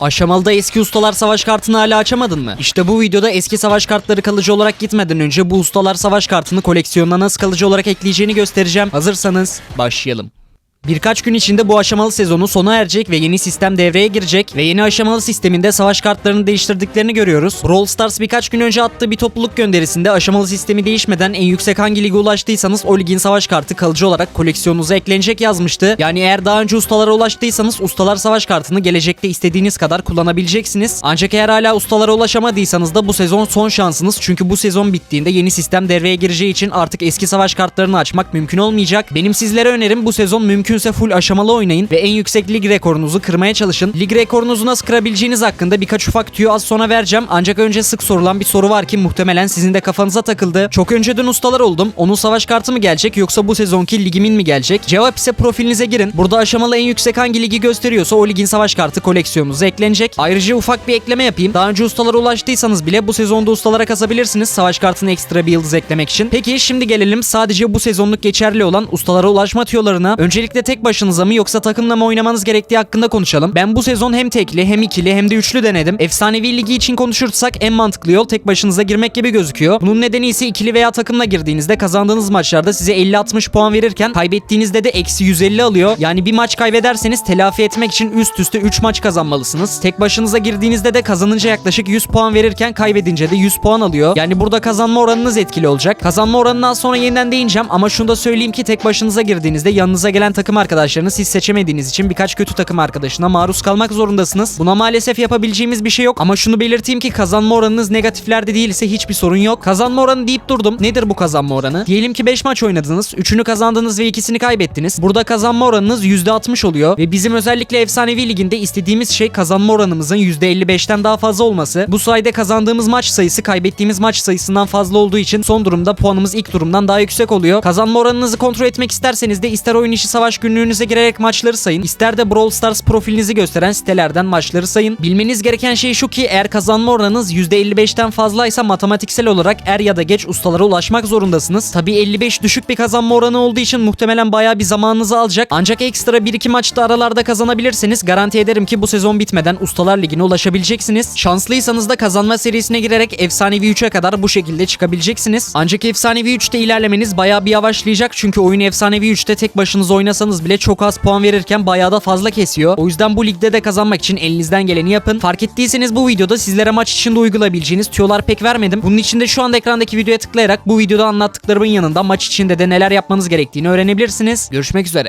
Aşamalıda eski ustalar savaş kartını hala açamadın mı? İşte bu videoda eski savaş kartları kalıcı olarak gitmeden önce bu ustalar savaş kartını koleksiyonuna nasıl kalıcı olarak ekleyeceğini göstereceğim. Hazırsanız başlayalım. Birkaç gün içinde bu aşamalı sezonu sona erecek ve yeni sistem devreye girecek ve yeni aşamalı sisteminde savaş kartlarını değiştirdiklerini görüyoruz. Brawl Stars birkaç gün önce attığı bir topluluk gönderisinde aşamalı sistemi değişmeden en yüksek hangi lige ulaştıysanız o ligin savaş kartı kalıcı olarak koleksiyonunuza eklenecek yazmıştı. Yani eğer daha önce ustalara ulaştıysanız ustalar savaş kartını gelecekte istediğiniz kadar kullanabileceksiniz. Ancak eğer hala ustalara ulaşamadıysanız da bu sezon son şansınız çünkü bu sezon bittiğinde yeni sistem devreye gireceği için artık eski savaş kartlarını açmak mümkün olmayacak. Benim sizlere önerim bu sezon mümkünse full aşamalı oynayın ve en yüksek lig rekorunuzu kırmaya çalışın. Lig rekorunuzu nasıl kırabileceğiniz hakkında birkaç ufak tüyo az sonra vereceğim. Ancak önce sık sorulan bir soru var ki muhtemelen sizin de kafanıza takıldı. Çok önceden ustalar oldum. Onun savaş kartı mı gelecek yoksa bu sezonki ligimin mi gelecek? Cevap ise profilinize girin. Burada aşamalı en yüksek hangi ligi gösteriyorsa o ligin savaş kartı koleksiyonunuza eklenecek. Ayrıca ufak bir ekleme yapayım. Daha önce ustalara ulaştıysanız bile bu sezonda ustalara kasabilirsiniz savaş kartına ekstra bir yıldız eklemek için. Peki şimdi gelelim sadece bu sezonluk geçerli olan ustalara ulaşma tüyolarına. Öncelikle tek başınıza mı yoksa takımla mı oynamanız gerektiği hakkında konuşalım. Ben bu sezon hem tekli hem ikili hem de üçlü denedim. Efsanevi ligi için konuşursak en mantıklı yol tek başınıza girmek gibi gözüküyor. Bunun nedeni ise ikili veya takımla girdiğinizde kazandığınız maçlarda size 50-60 puan verirken kaybettiğinizde de eksi 150 alıyor. Yani bir maç kaybederseniz telafi etmek için üst üste 3 maç kazanmalısınız. Tek başınıza girdiğinizde de kazanınca yaklaşık 100 puan verirken kaybedince de 100 puan alıyor. Yani burada kazanma oranınız etkili olacak. Kazanma oranından sonra yeniden değineceğim ama şunu da söyleyeyim ki tek başınıza girdiğinizde yanınıza gelen takım arkadaşlarını siz seçemediğiniz için birkaç kötü takım arkadaşına maruz kalmak zorundasınız. Buna maalesef yapabileceğimiz bir şey yok ama şunu belirteyim ki kazanma oranınız negatiflerde değilse hiçbir sorun yok. Kazanma oranı deyip durdum. Nedir bu kazanma oranı? Diyelim ki 5 maç oynadınız, 3'ünü kazandınız ve ikisini kaybettiniz. Burada kazanma oranınız %60 oluyor ve bizim özellikle efsanevi liginde istediğimiz şey kazanma oranımızın %55'ten daha fazla olması. Bu sayede kazandığımız maç sayısı kaybettiğimiz maç sayısından fazla olduğu için son durumda puanımız ilk durumdan daha yüksek oluyor. Kazanma oranınızı kontrol etmek isterseniz de ister oyun içi savaş günlüğünüze girerek maçları sayın, ister de Brawl Stars profilinizi gösteren sitelerden maçları sayın. Bilmeniz gereken şey şu ki eğer kazanma oranınız %55'ten fazlaysa matematiksel olarak er ya da geç ustalara ulaşmak zorundasınız. Tabi 55 düşük bir kazanma oranı olduğu için muhtemelen bayağı bir zamanınızı alacak. Ancak ekstra 1-2 maçta aralarda kazanabilirseniz garanti ederim ki bu sezon bitmeden ustalar ligine ulaşabileceksiniz. Şanslıysanız da kazanma serisine girerek efsanevi 3'e kadar bu şekilde çıkabileceksiniz. Ancak efsanevi 3'te ilerlemeniz bayağı bir yavaşlayacak çünkü oyun efsanevi 3'te tek başınıza oynasanız bile çok az puan verirken bayağı da fazla kesiyor. O yüzden bu ligde de kazanmak için elinizden geleni yapın. Fark ettiyseniz bu videoda sizlere maç içinde uygulayabileceğiniz tüyolar pek vermedim. Bunun için de şu anda ekrandaki videoya tıklayarak bu videoda anlattıklarımın yanında maç içinde de neler yapmanız gerektiğini öğrenebilirsiniz. Görüşmek üzere.